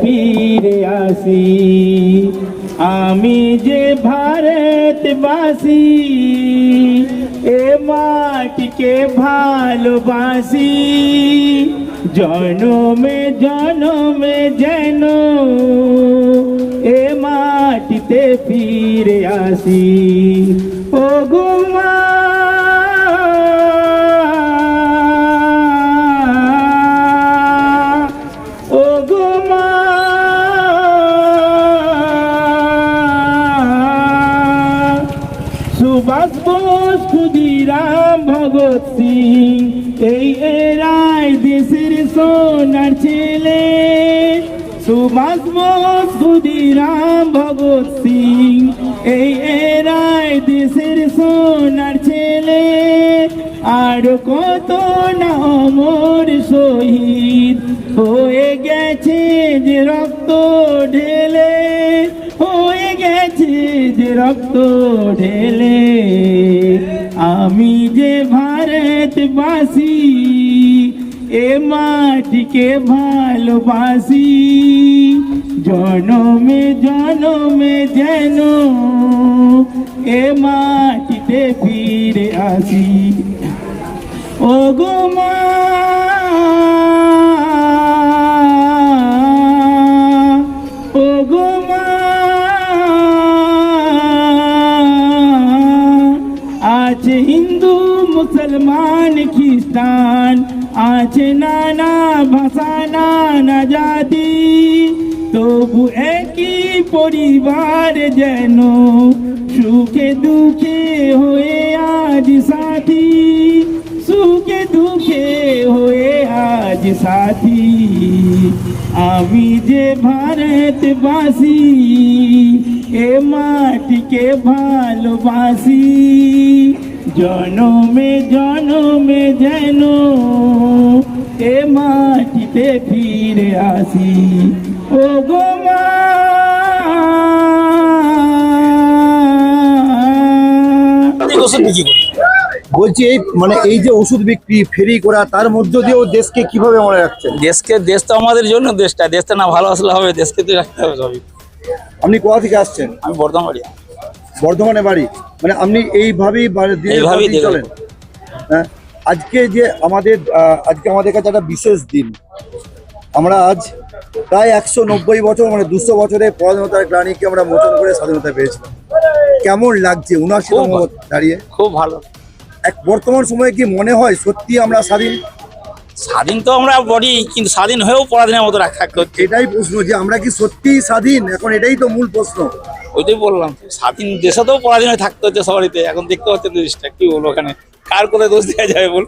ফিরে আসি। আমি যে ভারতবাসী, এ মাটিকে ভালোবাসি। জনমে জনমে যেন এ মাটিতে ফিরে আসি। ও গুমা গুমা সুভাষ বোস ক্ষুদিরাম ভগৎ সিং। এই এরাই দেশের সোনার ছেলে। সুভাষ বোস ক্ষুদিরাম ভগৎ সিং। এই এরাই দেশের আর কত না অমর শহীদ হয়ে গেছে যে রক্ত ঢেলে, হয়ে গেছে যে রক্ত ঢেলে। আমি যে ভারতবাসী, এ মাটিকে ভালোবাসি। জনমে জনমে যেন এ মাটিতে ফিরে আসি। ও গো মা ও গো মা আছে হিন্দু মুসলমান খ্রিস্টান আছে নানা ভাষা, নানা জাতি, তবু একই পরিবার যেন সুখে দুঃখে হয়ে আজ সাথী। সাথী, আমি যে ভারতবাসী, এ মাটিকে ভালোবাসি। জনমে জনমে যেন এ মাটিতে ফিরে আসি। ও গো মা বিক্রি করি বলছি এই মানে এই যে ওষুধ বিক্রি ফেরি করা তার মধ্য দিয়েও দেশকে কীভাবে মনে রাখছেন? দেশকে দেশ তো আমাদের জন্য দেশটা দেশটা না ভালো আসলে হবে দেশকে তো রাখতে হবে সবই। আপনি কোথা থেকে আসছেন? আমি বর্ধমান বাড়ি বর্ধমানে বাড়ি। মানে আপনি এইভাবেই এইভাবেই চলেন। হ্যাঁ আজকে যে আমাদের আজকে আমাদের কাছে একটা বিশেষ দিন। আমরা আজ প্রায় একশো নব্বই বছর মানে দুশো বছরের পরাধীনতার গ্লানিকে আমরা মোচন করে স্বাধীনতা পেয়েছিলাম। কেমন লাগছে? উনাশি দাঁড়িয়ে। খুব ভালো। এক বর্তমান সময়ে কি মনে হয় সত্যি আমরা স্বাধীন? স্বাধীন তো আমরা বডি কিন্তু স্বাধীন হয়েও পরাধীনের মতো রাখা করছে এটাই প্রশ্ন যে আমরা কি সত্যিই স্বাধীন? এখন এটাই তো মূল প্রশ্ন। ওইটাই বললাম স্বাধীন দেশেতেও পরাধীন হয়ে থাকতে হচ্ছে সবারিতে এখন দেখতে পাচ্ছেন জিনিসটা কি বলব ওখানে? কার কোথায় দোষ দেওয়া যাবে বল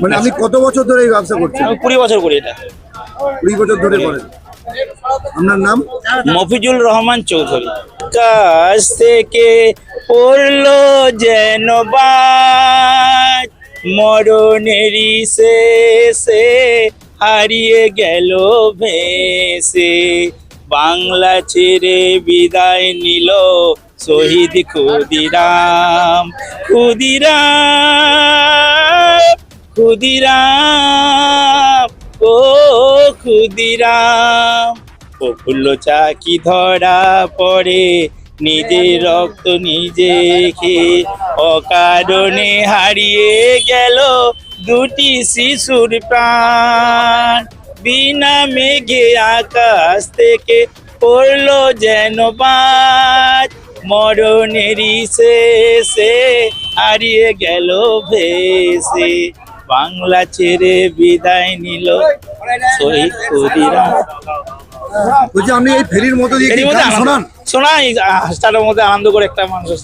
মানে আপনি কত বছর ধরে এই ব্যবসা করছেন আমি কুড়ি বছর করি এটা। কুড়ি বছর ধরে করেন। আপনার নাম? মফিজুল রহমান চৌধুরী। কাছ থেকে পড়ল যেন বাজ। মরণেরই শেষে হারিয়ে গেল ভেসে। বাংলা ছেড়ে বিদায় নিল শহীদ ক্ষুদিরাম। ক্ষুদিরাম ক্ষুদিরাম, ও ক্ষুদিরাম। প্রফুল্ল চাকি ধরা পড়ে নিজের রক্ত নিজে খেয়ে অকারণে হারিয়ে গেল দুটি শিশুর প্রাণ বিনা মেঘে আকাশ থেকে পড়ল যেন বাজ মরণেরই শেষে হারিয়ে গেল ভেসে বাংলা ছেড়ে বিদায় নিল শহীদ ক্ষুদিরাম বলছি আপনি এই ফেরির মতো দিয়ে মধ্যে গান আনন্দ- শোনান? শোনা এই হাসটার মধ্যে আনন্দ করে একটা মানুষ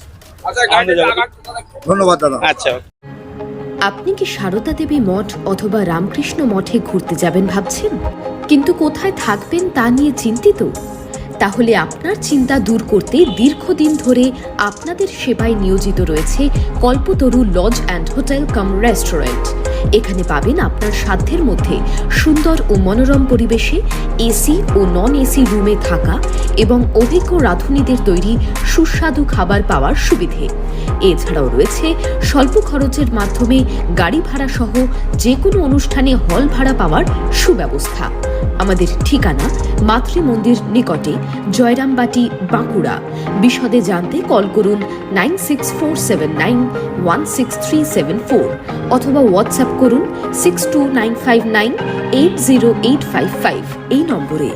ধন্যবাদ দাদা। আচ্ছা আপনি কি সারদা দেবী মঠ অথবা রামকৃষ্ণ মঠে ঘুরতে যাবেন ভাবছেন? কিন্তু কোথায় থাকবেন তা নিয়ে চিন্তিত? তাহলে আপনার চিন্তা দূর করতে দীর্ঘদিন ধরে আপনাদের সেবায় নিয়োজিত রয়েছে Kalpataru lodge and hotel cum restaurant. এখানে পাবেন আপনার সাধ্যের মধ্যে সুন্দর ও মনোরম পরিবেশে এসি ও নন এসি রুমে থাকা এবং অভিজ্ঞ রাঁধুনিদের তৈরি সুস্বাদু খাবার পাওয়ার সুবিধে। এছাড়াও রয়েছে স্বল্প খরচের মাধ্যমে গাড়ি ভাড়া সহ যে কোনো অনুষ্ঠানে হল ভাড়া পাওয়ার সুব্যবস্থা। আমাদের ঠিকানা মাতৃ মন্দির নিকটে জয়রামবাটি, বাঁকুড়া। বিশদে জানতে কল করুন nine six four seven nine one six three seven four অথবা হোয়াটসঅ্যাপ করুন six two nine five nine eight zero eight five five এই নম্বরে।